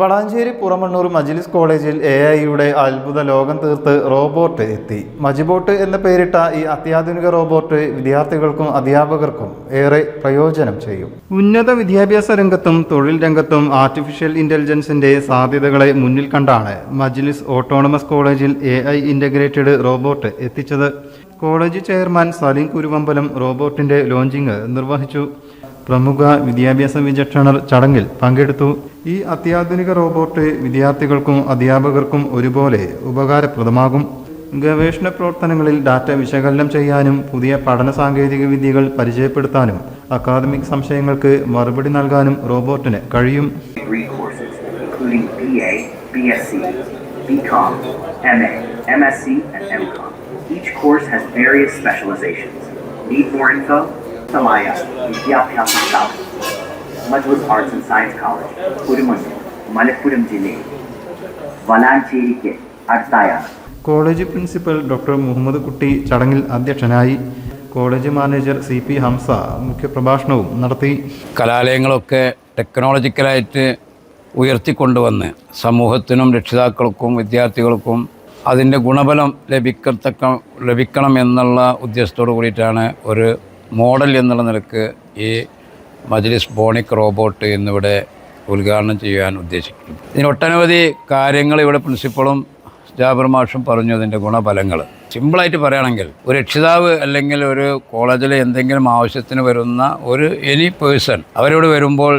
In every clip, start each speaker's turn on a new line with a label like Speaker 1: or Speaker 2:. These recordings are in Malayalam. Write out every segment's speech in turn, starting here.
Speaker 1: വളാഞ്ചേരി പുറമണ്ണൂർ മജ്ലിസ് കോളേജിൽ എ ഐയുടെ അത്ഭുത ലോകം തീർത്ത് റോബോട്ട് എത്തി. മജിബോട്ട് എന്ന പേരിട്ട ഈ അത്യാധുനിക റോബോട്ട് വിദ്യാർത്ഥികൾക്കും അധ്യാപകർക്കും ഏറെ പ്രയോജനം ചെയ്യും. ഉന്നത വിദ്യാഭ്യാസ രംഗത്തും തൊഴിൽ രംഗത്തും ആർട്ടിഫിഷ്യൽ ഇന്റലിജൻസിന്റെ സാധ്യതകളെ മുന്നിൽ കണ്ടാണ് മജ്ലിസ് ഓട്ടോണമസ് കോളേജിൽ എ ഐ ഇന്റഗ്രേറ്റഡ് റോബോട്ട് എത്തിച്ചത്. കോളേജ് ചെയർമാൻ സലീം കുരുവമ്പലം റോബോട്ടിന്റെ ലോഞ്ചിങ് നിർവഹിച്ചു. പ്രമുഖ വിദ്യാഭ്യാസ വിചക്ഷണർ ചടങ്ങിൽ പങ്കെടുത്തു ഈ അത്യാധുനിക റോബോട്ട് വിദ്യാർത്ഥികൾക്കും അധ്യാപകർക്കും ഒരുപോലെ ഉപകാരപ്രദമാകും ഗവേഷണ പ്രവർത്തനങ്ങളിൽ ഡാറ്റ വിശകലനം ചെയ്യാനും പുതിയ പഠന സാങ്കേതിക വിദ്യകൾ പരിചയപ്പെടുത്താനും അക്കാദമിക് സംശയങ്ങൾക്ക് മറുപടി നൽകാനും റോബോട്ടിന് കഴിയും.
Speaker 2: Need more info? Samaya, വിദ്യാഭ്യാസ സ്ഥാപനം Majlis arts and science college Kurumannur Malappuram ജില്ലയിൽ വലാഞ്ചേരിക്ക് അടുത്തായാണ്.
Speaker 1: College principal doctor Muhammad Kutty ചടങ്ങിൽ അധ്യക്ഷനായി college manager C P Hamsa മുഖ്യപ്രഭാഷണവും നടത്തി.
Speaker 3: കലാലയങ്ങളൊക്കെ ടെക്നോളജിക്കലായിട്ട് ഉയർത്തിക്കൊണ്ടുവന്ന് സമൂഹത്തിനും രക്ഷിതാക്കൾക്കും വിദ്യാർത്ഥികൾക്കും അതിന്റെ ഗുണഫലം ലഭിക്കത്തക്ക ലഭിക്കണം എന്നുള്ള ഉദ്ദേശത്തോടു കൂടിയിട്ടാണ് ഒരു മോഡൽ എന്നുള്ള നിലയ്ക്ക് ഈ മജ്ലിസ് ബോണിക് റോബോട്ട് എന്നിവിടെ ഉദ്ഘാടനം ചെയ്യാൻ ഉദ്ദേശിക്കുന്നു. ഇതിന് ഒട്ടനവധി കാര്യങ്ങൾ ഇവിടെ പ്രിൻസിപ്പളും ജാബർ മാഷും പറഞ്ഞു അതിന്റെ ഗുണഫലങ്ങൾ. സിമ്പിളായിട്ട് പറയുകയാണെങ്കിൽ ഒരു രക്ഷിതാവ് അല്ലെങ്കിൽ ഒരു കോളേജിൽ എന്തെങ്കിലും ആവശ്യത്തിന് വരുന്ന ഒരു എനി പേഴ്സൺ അവരോട് വരുമ്പോൾ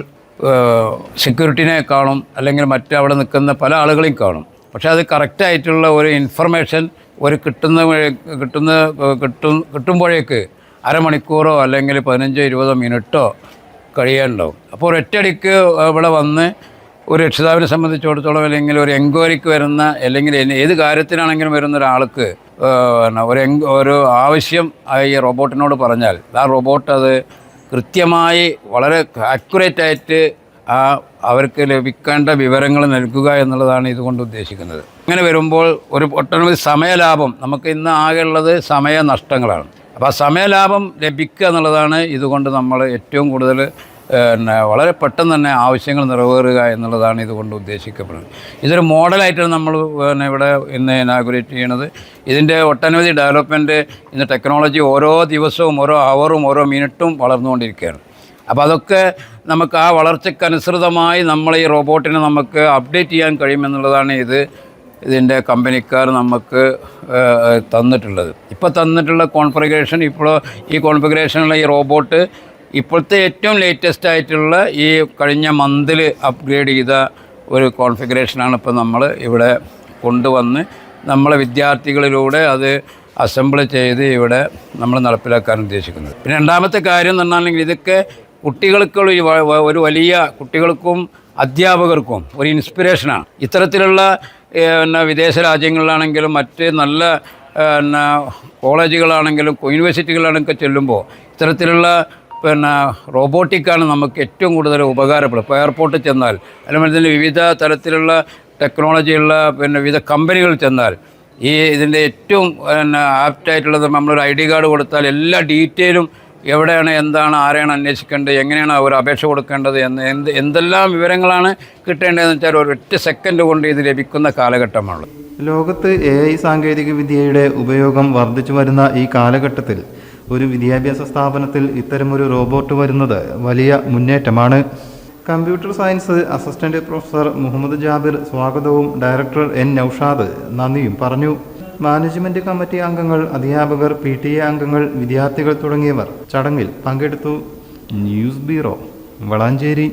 Speaker 3: സെക്യൂരിറ്റിനെ കാണും അല്ലെങ്കിൽ മറ്റ് അവിടെ നിൽക്കുന്ന പല ആളുകളെയും കാണും. പക്ഷേ അത് കറക്റ്റായിട്ടുള്ള ഒരു ഇൻഫർമേഷൻ ഒരു കിട്ടുന്ന കിട്ടുന്ന കിട്ടും കിട്ടുമ്പോഴേക്ക് അരമണിക്കൂറോ അല്ലെങ്കിൽ പതിനഞ്ചോ ഇരുപതോ മിനിറ്റോ കഴിയാനുണ്ടാവും അപ്പോൾ ഒരൊറ്റടിക്ക് ഇവിടെ വന്ന് ഒരു രക്ഷിതാവിനെ സംബന്ധിച്ചിടത്തോളം അല്ലെങ്കിൽ ഒരു എൻക്വയറിക്ക് വരുന്ന അല്ലെങ്കിൽ ഏത് കാര്യത്തിനാണെങ്കിലും വരുന്ന ഒരാൾക്ക് ഒരു ഒരു ആവശ്യം ഈ റോബോട്ടിനോട് പറഞ്ഞാൽ ആ റോബോട്ട് അത് കൃത്യമായി വളരെ ആക്യുറേറ്റ് ആയിട്ട് ആ അവർക്ക് ലഭിക്കേണ്ട വിവരങ്ങൾ നൽകുക എന്നുള്ളതാണ് ഇതുകൊണ്ട് ഉദ്ദേശിക്കുന്നത്. അങ്ങനെ വരുമ്പോൾ ഒരു ഒട്ടനവധി സമയലാഭം നമുക്ക് ഇന്ന് ആകെയുള്ളത് സമയനഷ്ടങ്ങളാണ് അപ്പോൾ സമയലാഭം ലഭിക്കുക എന്നുള്ളതാണ് ഇതുകൊണ്ട് നമ്മൾ ഏറ്റവും കൂടുതൽ പിന്നെ വളരെ പെട്ടെന്ന് തന്നെ ആവശ്യങ്ങൾ നിറവേറുക എന്നുള്ളതാണ് ഇതുകൊണ്ട് ഉദ്ദേശിക്കപ്പെടുന്നത്. ഇതൊരു മോഡലായിട്ടാണ് നമ്മൾ പിന്നെ ഇവിടെ ഇന്ന് ഇനാഗുറേറ്റ് ചെയ്യണത്. ഇതിന്റെ ഒട്ടനവധി ഡെവലപ്മെന്റ് ഇന്ന് ടെക്നോളജി ഓരോ ദിവസവും ഓരോ അവറും ഓരോ മിനിറ്റും വളർന്നുകൊണ്ടിരിക്കുകയാണ്. അപ്പോൾ അതൊക്കെ നമുക്ക് ആ വളർച്ചയ്ക്കനുസൃതമായി നമ്മൾ ഈ റോബോട്ടിനെ നമുക്ക് അപ്ഡേറ്റ് ചെയ്യാൻ കഴിയുമെന്നുള്ളതാണ് ഇത് ഇതിന്റെ കമ്പനിക്കാർ നമുക്ക് തന്നിട്ടുള്ളത്. ഇപ്പോൾ തന്നിട്ടുള്ള കോൺഫിഗറേഷൻ ഇപ്പോൾ ഈ കോൺഫിഗറേഷനുള്ള ഈ റോബോട്ട് ഇപ്പോഴത്തെ ഏറ്റവും ലേറ്റസ്റ്റ് ആയിട്ടുള്ള ഈ കഴിഞ്ഞ മന്തിൽ അപ്ഗ്രേഡ് ചെയ്ത ഒരു കോൺഫിഗറേഷനാണ് ഇപ്പോൾ നമ്മൾ ഇവിടെ കൊണ്ടുവന്ന് നമ്മളെ വിദ്യാർത്ഥികളിലൂടെ അത് അസംബിൾ ചെയ്ത് ഇവിടെ നമ്മൾ നടപ്പിലാക്കാൻ ഉദ്ദേശിക്കുന്നത്. പിന്നെ രണ്ടാമത്തെ കാര്യം എന്ന് പറഞ്ഞാൽ ഇതൊക്കെ കുട്ടികൾക്കുള്ള ഒരു വലിയ കുട്ടികൾക്കും അധ്യാപകർക്കും ഒരു ഇൻസ്പിറേഷനാണ് ഇത്തരത്തിലുള്ള പിന്നെ വിദേശ രാജ്യങ്ങളിലാണെങ്കിലും മറ്റ് നല്ല പിന്നെ കോളേജുകളാണെങ്കിലും യൂണിവേഴ്സിറ്റികളാണെങ്കിലും ചെല്ലുമ്പോൾ ഇത്തരത്തിലുള്ള പിന്നെ റോബോട്ടിക്കാണ് നമുക്ക് ഏറ്റവും കൂടുതൽ ഉപകാരപ്പെടും ഇപ്പോൾ എയർപോർട്ടിൽ ചെന്നാൽ അല്ലെങ്കിൽ ഇതിന്റെ വിവിധ തരത്തിലുള്ള ടെക്നോളജിയുള്ള പിന്നെ വിവിധ കമ്പനികൾ ചെന്നാൽ ഈ ഇതിന്റെ ഏറ്റവും പിന്നെ ആപ്റ്റായിട്ടുള്ളത് നമ്മളൊരു ഐ ഡി കാർഡ് കൊടുത്താൽ എല്ലാ ഡീറ്റെയിലും എവിടെയാണ് എന്താണ് ആരെയാണ് അന്വേഷിക്കേണ്ടത് എങ്ങനെയാണ് അവർ അപേക്ഷ കൊടുക്കേണ്ടത് എന്ന് എന്ത് എന്തെല്ലാം വിവരങ്ങളാണ് കിട്ടേണ്ടതെന്ന് വെച്ചാൽ ഒരു ഒറ്റ സെക്കൻഡ് കൊണ്ട് ഇത് ലഭിക്കുന്ന കാലഘട്ടമാണ്
Speaker 1: ലോകത്ത് എ ഐ സാങ്കേതിക വിദ്യയുടെ ഉപയോഗം വർദ്ധിച്ചു വരുന്ന ഈ കാലഘട്ടത്തിൽ ഒരു വിദ്യാഭ്യാസ സ്ഥാപനത്തിൽ ഇത്തരമൊരു റോബോട്ട് വരുന്നത് വലിയ മുന്നേറ്റമാണ്. Computer science assistant professor Muhammad Jabir സ്വാഗതവും ഡയറക്ടർ എൻ നൌഷാദ് നന്ദിയും പറഞ്ഞു. മാനേജ്മെന്റ് കമ്മിറ്റി അംഗങ്ങൾ അധ്യാപകർ പി ടി എ അംഗങ്ങൾ വിദ്യാർത്ഥികൾ തുടങ്ങിയവർ ചടങ്ങിൽ പങ്കെടുത്തു. News bureau Valanchery.